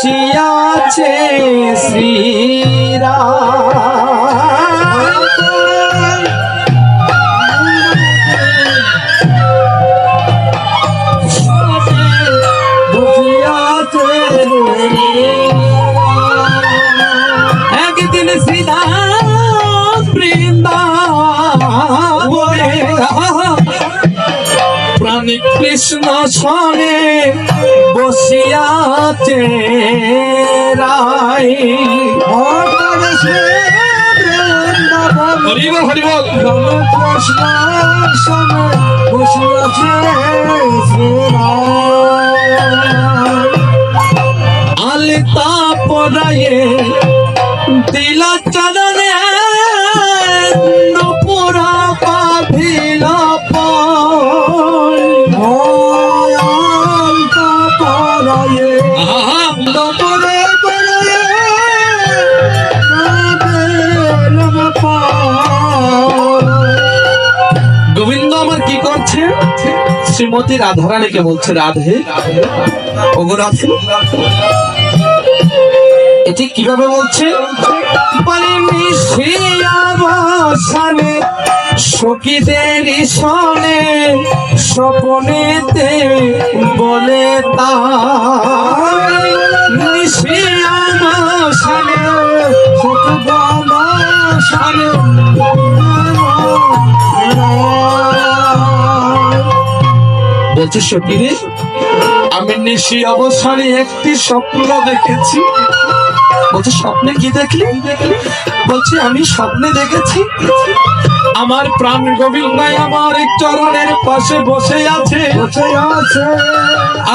বসিয়াছে বসিয়াছে একদিন শ্রীরাম বৃন্দাবনে প্রাণী কৃষ্ণ সনে বসিয়াছে রাই হরিবল হরিবল কৃষ্ণ সনে বসিয়াছে আলিতা পরায়ে দিলা চরণে শ্রীমতী রাধারানীকে বলছে, রাধে ওগো রাধে। এটি কীভাবে বলছে? বসানে সখীদের সনে স্বপনেতে বলে সারে বলছে সখীরে আমি নিশি অবসানে একটি স্বপ্ন দেখেছি। বলছে স্বপ্নে কি দেখলি? বলছে আমি স্বপ্নে দেখেছি। আমার প্রাণ গোবিন্দাই আমার এক চরণের পাশে বসে আছে। বসে আছে।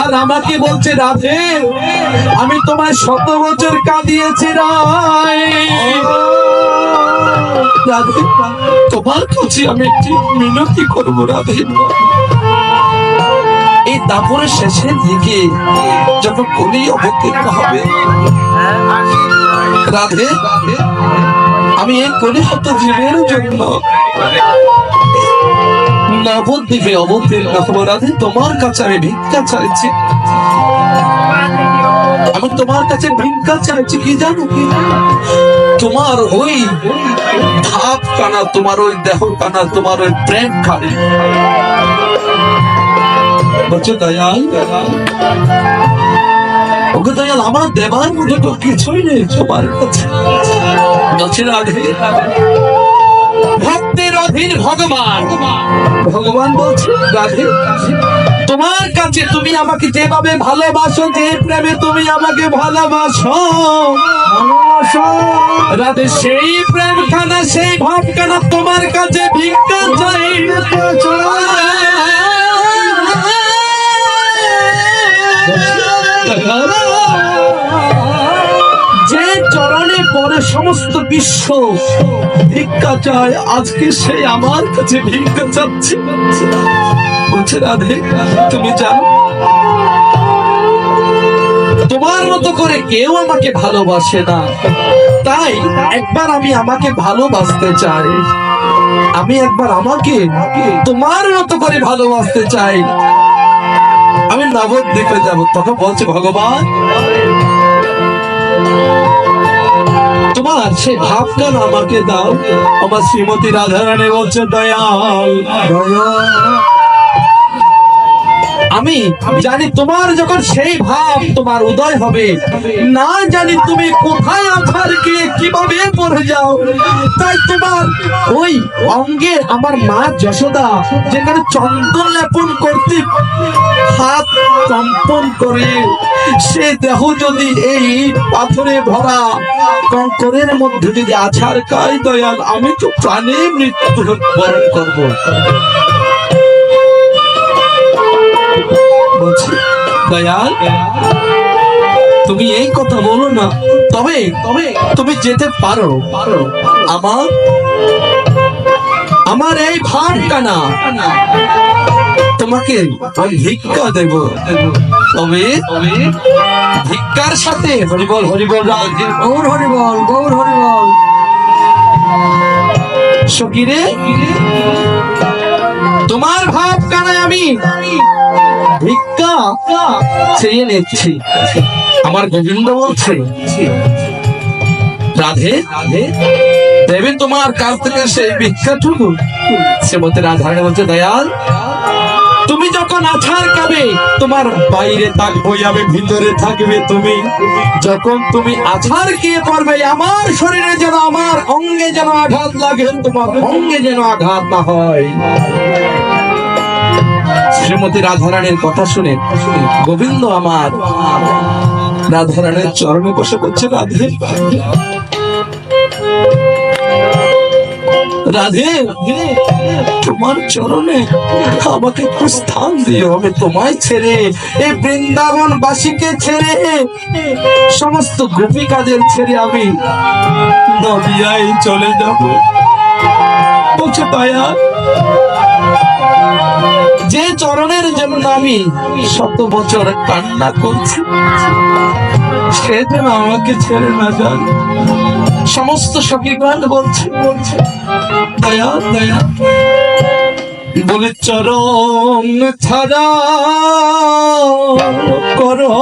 আর আমাকে বলছে রাধে আমি তোমায় শত বছর কাঁদিয়েছি রায়। রাধে তোমার কাছে আমি একটি মিনতি করব রাধে। এই দাপরের শেষের দিকে যখন কলি অবতীর্ণ হবে, রাধে, আমি এই কলি হত জীবের জন্য নবদ্বীপে অবতীর্ণ হব। রাধে, তোমার কাছে আমি ভিক্ষা চাইছি। আমি তোমার কাছে ভিক্ষা চাইছি, কি জানো কি? তোমার ওই ভাব কানা, তোমার ওই দেহ কানা, তোমার ওই প্রেম খাবে বলছে, দয়াল ওকে দয়াল, আমার দেবার মধ্যে তো কিছুই নেই তোমার কাছে। বলছে, রাধে ভক্তের অধীন ভগবান। ভগবান বলছে, রাধে তোমার কাছে তুমি আমাকে যেভাবে ভালোবাসো, যে প্রেমে তুমি আমাকে ভালোবাসো রাধে, সেই প্রেম খানা সেই ভাবখানা তোমার কাছে ভিক্ষা চাই। সমস্ত বিশ্ব ভিক্ষা চায়। আজকে সে আমার কাছে ভিক্ষা চাচ্ছে। বলছে, রাধে, তুমি জানো, তোমার মতো করে কেউ আমাকে ভালোবাসে না। তাই একবার আমি আমাকে ভালোবাসতে চাই। আমি একবার আমাকে তোমার মতো করে ভালোবাসতে চাই। আমি নবদ্বীপে যাব। তখন বলছে, ভগবান তোমার সেই ভাবগান আমাকে দাও। আমার শ্রীমতী রাধারানী বলছে দয়াল। আমি জানি তোমার যখন সেই ভাব তোমার উদয় হবে। না জানি তুমি কোথায় আছার গিয়ে কীভাবে পড়ে যাও। তাই তোমার ওই অঙ্গে আমার মা যশোদা, যেখানে চন্দন লেপন করতে হাত কম্পন করে, সে দেহ যদি এই পাথরে ভরা কঙ্করের মধ্যে যদি আছার খায়, দয়াল, আমি তো প্রাণে মৃত্যু বরণ করব। বলছি। দয়াল, তুমি এই কথা বলো না। তবে তবে তুমি যেতে পারো। পারো আমার আমার এই ভার কানা। তোমাকে আমি ভিক্ষা দেব। তবে ভিক্ষার সাথে হরিবল হরিবল গৌর হরি বল গৌর হরি বল সকিরে তোমার ভাব কানায় আমি ভিক্ষা চেয়ে নিচ্ছি। আমার গোবিন্দ বলছে, রাধে, দেবে তোমার কাছ থেকে সেই ভিক্ষাটুকু। শ্রীমতী রাধারানী বলছে, দয়াল, তুমি যখন আছার খাবে তোমার বাইরে থাকব আমি ভিতরে থাকবে তুমি। যখন তুমি আছার খেয়ে পড়বে, আমার শরীরে যেন আমার অঙ্গে যেন আঘাত লাগে, তোমার অঙ্গে যেন আঘাত না হয়। শ্রীমতী রাধারানীর কথা শুনে গোবিন্দ আমার রাধারানীর চরণে বসে করছে রাধে। রাধে তোমার চরণে আমাকে একটু স্থান দিও, আমি তোমায় ছেড়ে এই বৃন্দাবন বাসীকে ছেড়ে সমস্ত গোপিকাদের ছেড়ে আমি নদিয়ায় চলে যাব। বলছে দয়া যে চরণের জন্য আমি শত বছর কান্না করছি, সে যেন আমাকে ছেড়ে না যান সমস্ত সখীগণ বলছে বলছে, দয়া দয়া বলে, চরণ ছাড়া করো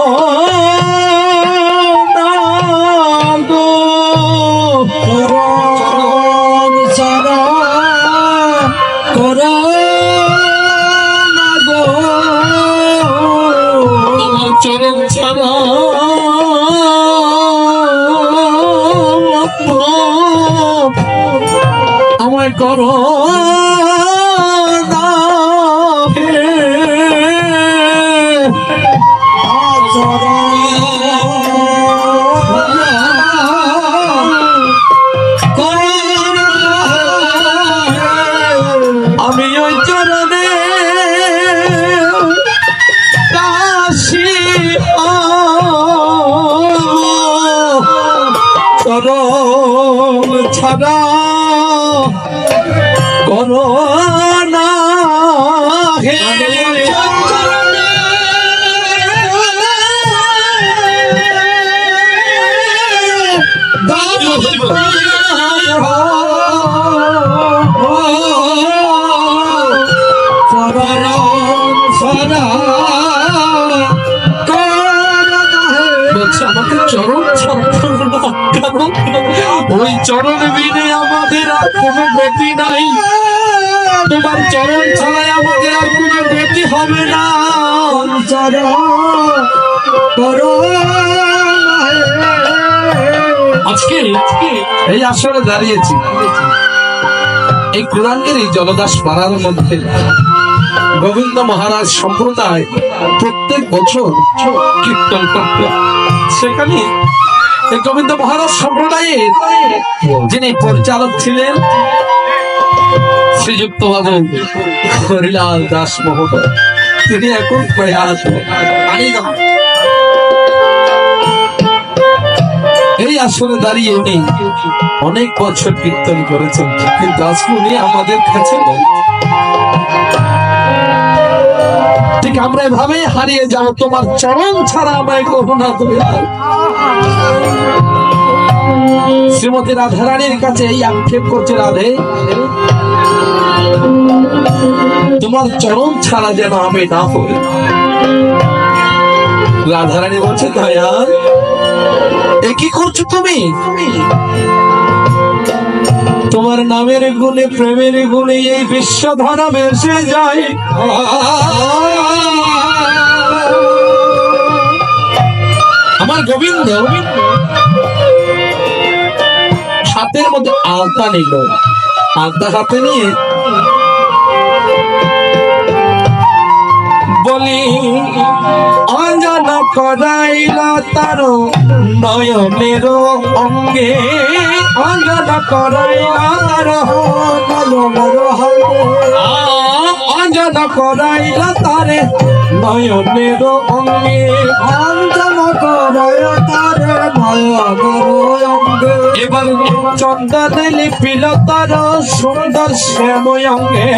ওই চরণ বিনে আমাদের আর কোনো গতি নাই। তোমার চরণ ছাড়াই আমাদের আর কোনো গতি হবে না। আজকে এই আসরে দাঁড়িয়েছি। এই কুরাঙ্গের এই জলদাস পাড়ার মধ্যে গোবিন্দ মহারাজ সম্প্রদায় প্রত্যেক বছর কীর্তন করত। সেখানে গোবিন্দ মহারাজ সম্প্রদায়ের যিনি পরিচালক ছিলেন, শ্রীযুক্ত বাবু হরিলাল দাস মহোদয়, তিনি এখন এই আসরে দাঁড়িয়ে উনি অনেক বছর কীর্তন করেছেন, কিন্তু আজকে উনি আমাদের কাছে। ঠিক আমরা এভাবে হারিয়ে যাও, তোমার চরণ ছাড়া আমায় করুণা দয়াল শ্রীমতী রাধারানীর কাছে এই আক্ষেপ করছে রাধে। তোমার চরণ ছাড়া যেন আমি না হই। রাধারানী বলছে, দয়াল, এ কি করছ তুমি? তোমার নামের গুণে, প্রেমের গুণে এই বিশ্বধারা ভেসে যায়। আমার গোবিন্দ হাতের মধ্যে আলতা নিল। আলতা হাতে নিয়ে বলি অঞ্জন করাইলা তার নয়নের অঙ্গে। অঞ্জন করাইলা তার অঞ্জন করাইলা তারে নয়নের অঙ্গে। অন্তম করয় তারে করয় অঙ্গে। এবার চন্দন লিপিল সুন্দর শ্যাময় অঙ্গে।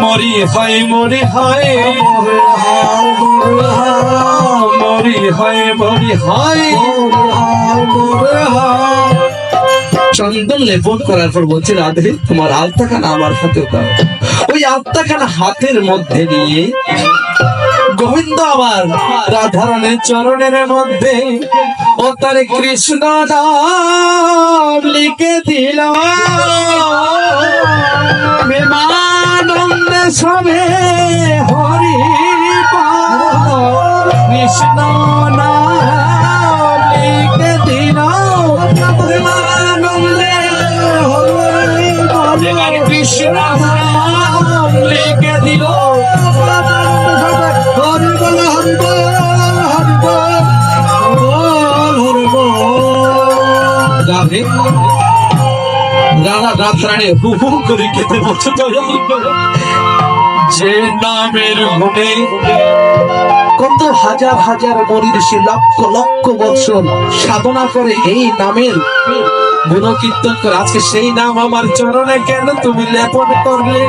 মরি হয় মরি হয় মরি হয় মরি হয়। চন্দন লেপন করার পর বলছে, রাধে, তোমার আলতাখানা আমার হাতে দাও। ওই আলতাখানা হাতের মধ্যে নিয়ে গোবিন্দ আমার, রাধারানের চরণের মধ্যে। ও তার কৃষ্ণ নাম লিখে দিল। বিমানন্দে সবে হরি কৃষ্ণ নাম লিখে দিল। কৃষ্ণ রাধা রাধারানী হু হু করে কেটে বসে যে নামের গুণে কত হাজার হাজার মনীষী লক্ষ লক্ষ বৎসর সাধনা করে এই নামের গুণকীর্তন করে। আজকে সেই নাম আমার চরণে কেন তুমি লেপন করলে?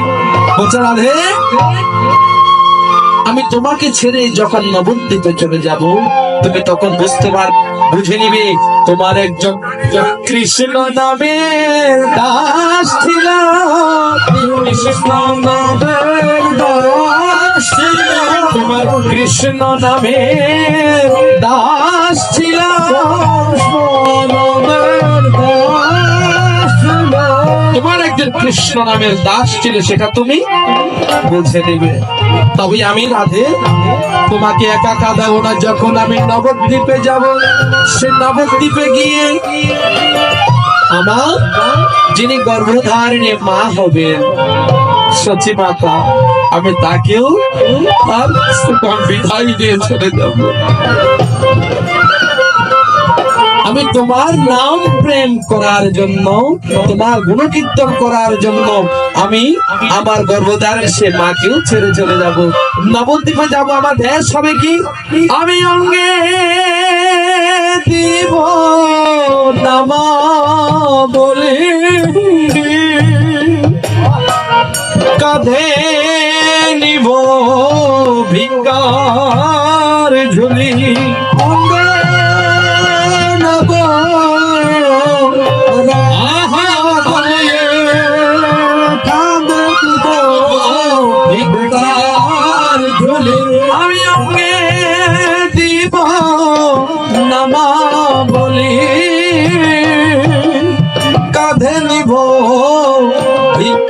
আমি তোমাকে ছেড়ে যখন নবদ্বীপে চলে যাব, তুমি তখন বুঝতে পার বুঝে নিবে, তোমার একজন কৃষ্ণ নামের দাস ছিল কৃষ্ণ নামে দাস ছিল তোমার কৃষ্ণ দাস ছিল কৃষ্ণ নামের দাস ছিল, সেটা তুমি বুঝে নেবে। তবে আমি রাধে, তোমাকে একা কাঁদাবো না, যখন আমি নবদ্বীপে যাব, সে নবদ্বীপে গিয়ে আমার যিনি গর্ভধারিণী মা হবেন সচি মাতা, আমি তাকেও বিদায় দিয়ে চলে যাব। আমি তোমার নাম প্রেম করার জন্য, তোমার গুণকীর্তন করার জন্য আমি আমার গর্ভধার সে মাকেও ছেড়ে চলে যাব। নবদ্বীপে যাব, আমার দেশ হবে কি? আমি অঙ্গে দিব নামা বলে। কাঁধে নিব ভিঙ্গার ঝুলি। অঙ্গে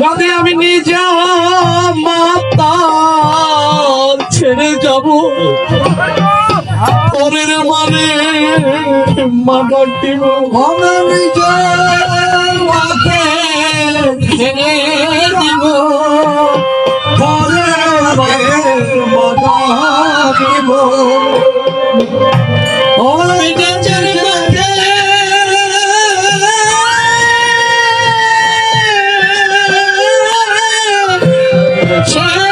রাধে আমি নিজ মাতা ছেড়ে যাব পরের মানে মাগর দিব আমি মাকে ছেড়ে দিব পরে মদা দিব আমি নিজের মাকে